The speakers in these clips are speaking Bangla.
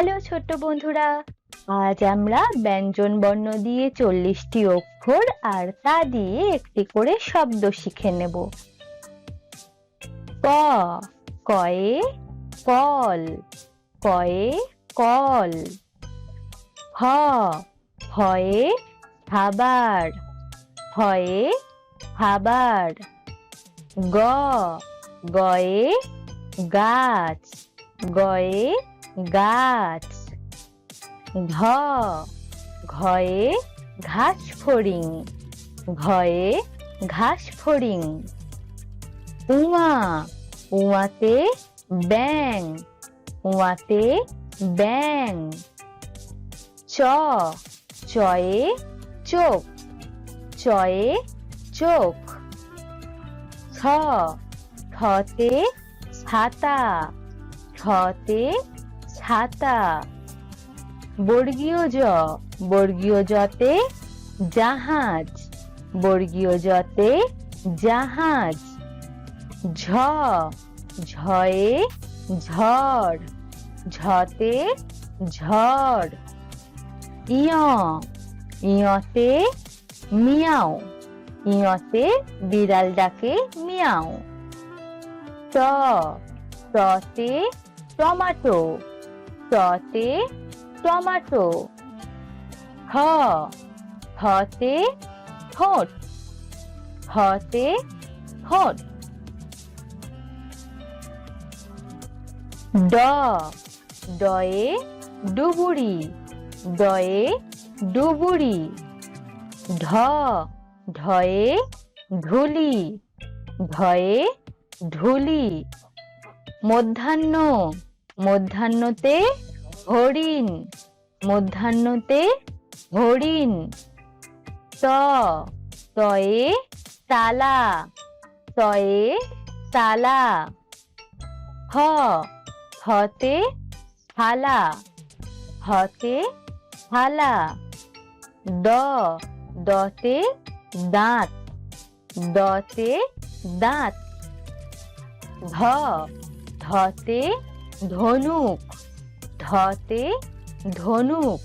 হ্যালো ছোট্ট বন্ধুরা, আজ আমরা ব্যঞ্জন বর্ণ দিয়ে চল্লিশটি অক্ষর আর তা দিয়ে একটি করে শব্দ শিখে নেব। ক, কয়ে কল কয়ে কল। হ হয়ে খাবার হয়ে খাবার। গ, গয়ে গাছ, গয়ে গাছ। ঘ, ঘয়ে ঘাস ফড়িং। ঘয়ে ঘাস ফড়িং। উমা উমাতে ব্যাং উমাতে ব্যাং চ, চয়ে চোখ। চয়ে চোখ। ছ ছতে ছাতা। ছতে ছাতা বর্গীয় জ, বর্গীয় জতে জাহাজ। বর্গীয় জতে জাহাজ। ঝ, ঝয়ে ঝড়। ঝতে ঝড়। ইয়, ইয়তে মিয়াও। ইয়তে বিড়াল ডাকে মিয়াও। ট টতে টমাটো। টতে টমাটো, হ, হতে ঠোঁট হতে ঠোঁট, ড ডয়ে ডুবুরি ডয়ে ডুবুরি, ঢ, ঢয়ে ঢুলি ঢয়ে ঢুলি, মধ্যাহ্ন মধ্যাহ্নতে হরিণ মধ্যাহ্নতে হরিণ ত, তয়ে তালা তয়ে তালা। হ, হতে থালা হতে থালা দ, দতে দাঁত দতে দাঁত। ধ ধতে ধনুক। ধতে ধনুক।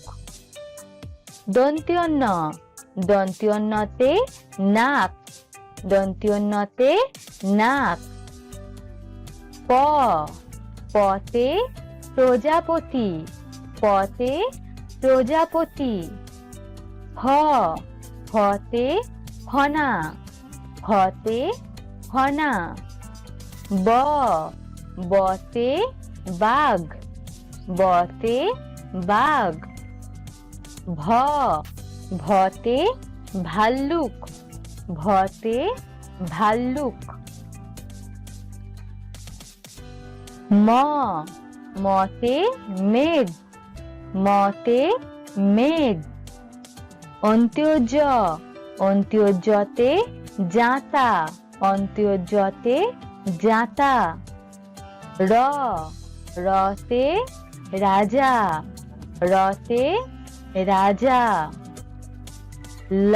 দন্ত্যন্ন। দন্ত্যন্নতে নাক। দন্ত্যন্নতে নাক। প। পতে প্রজাপতি। পতে প্রজাপতি। হ। হতে ফনা হতে হনা। ব। বতে বাঘ বতে বাঘ, ভ ভতে ভাল্লুক ভতে ভাল্লুক। ম মতে মেঘ মতে মেঘ। অন্ত্যোজ অন্ত্যোজতে জাতা অন্ত্যোজতে জাতা র রতে রাজা রতে রাজা। ল,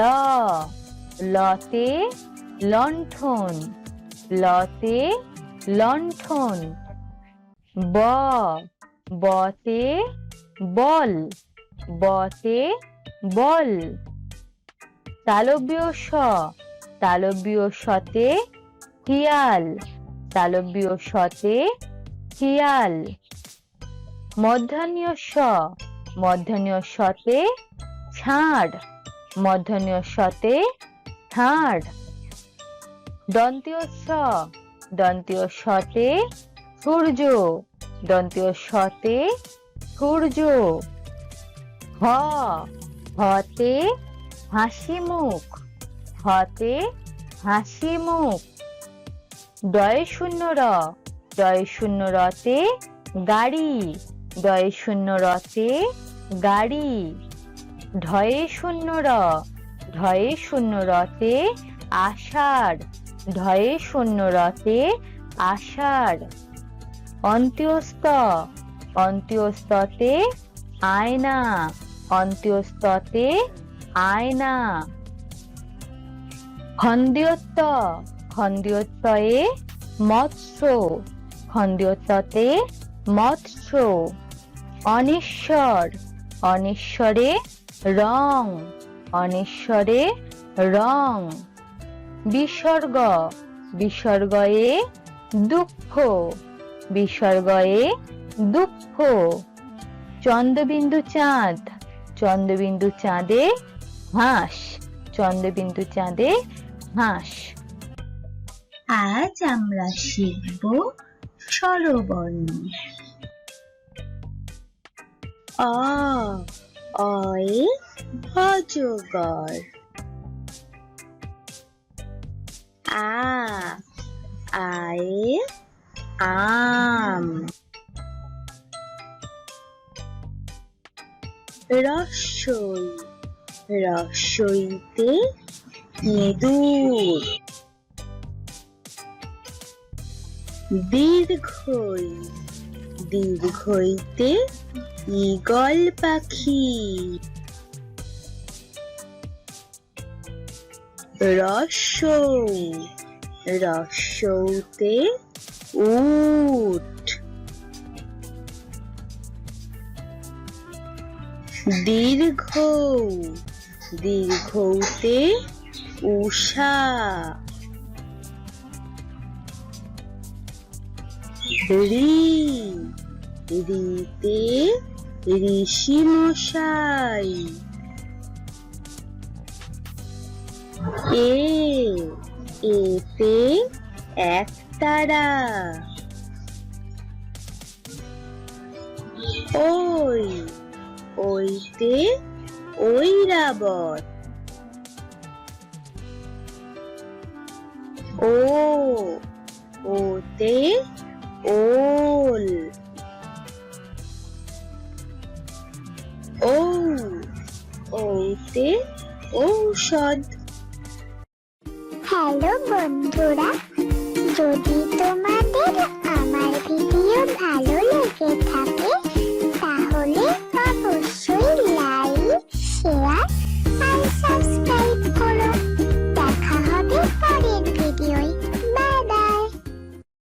লতে লণ্ঠন লতে লণ্ঠন। ব, বতে বল বতে বল। তালব্য স, তালব্য সতে শিয়াল তালব্য সতে শিয়াল। মধ্যাহ্নীয় স মধ্যাহ্নীয় সতে ছাড় মধ্যাহ্নীয় সতে ছাড় দন্তীয় স দন্তীয় সতে সূর্য। দন্তীয় সতে সূর্য। হ হতে হাসি মুখ হতে হাসি মুখ দয় শূন্য র। দয় শূন্য রতে গাড়ি, দয় শূন্য রতে গাড়ি। ঢয়ে শূন্য র ঢয়ে শূন্য রতে আষাঢ় ঢয়ে শূন্য রতে আষাঢ়। অন্ত্যস্ত, অন্ত্যস্ততে আয়না অন্ত্যস্ততে আয়না। খন্দ্যোত্ত, খন্দ্যোত্তয়ে মৎস্য। খন্দ্যোত্ততে মৎস্য, অনেশ্বর, অনেশ্বরে রং অনেশ্বরে রং। বিসর্গ, বিসর্গয়ে দুঃখ বিসর্গয়ে দুঃখ। চন্দ্রবিন্দু চাঁদ, চন্দ্রবিন্দু চাঁদে হাঁস চন্দ্রবিন্দু চাঁদে হাঁস আজ আমরা শিখব স্বরবর্ণ অ অয়ে অজগর আ আয়ে আম। রস্বই রস্বইতে ইঁদুর। দীর্ঘই দীর্ঘইতে ঈগল পাখি। রস্যৌ রস্যৌতে উট। দীর্ঘ দীর্ঘতে উষা। রি রিতে ঋষি মশাই। এ এতে একতারা ওই ওইতে ঐরাবত। ও ওতে ওল ও ওতে ঔষধ হ্যালো বন্ধুরা যদি তোমাদের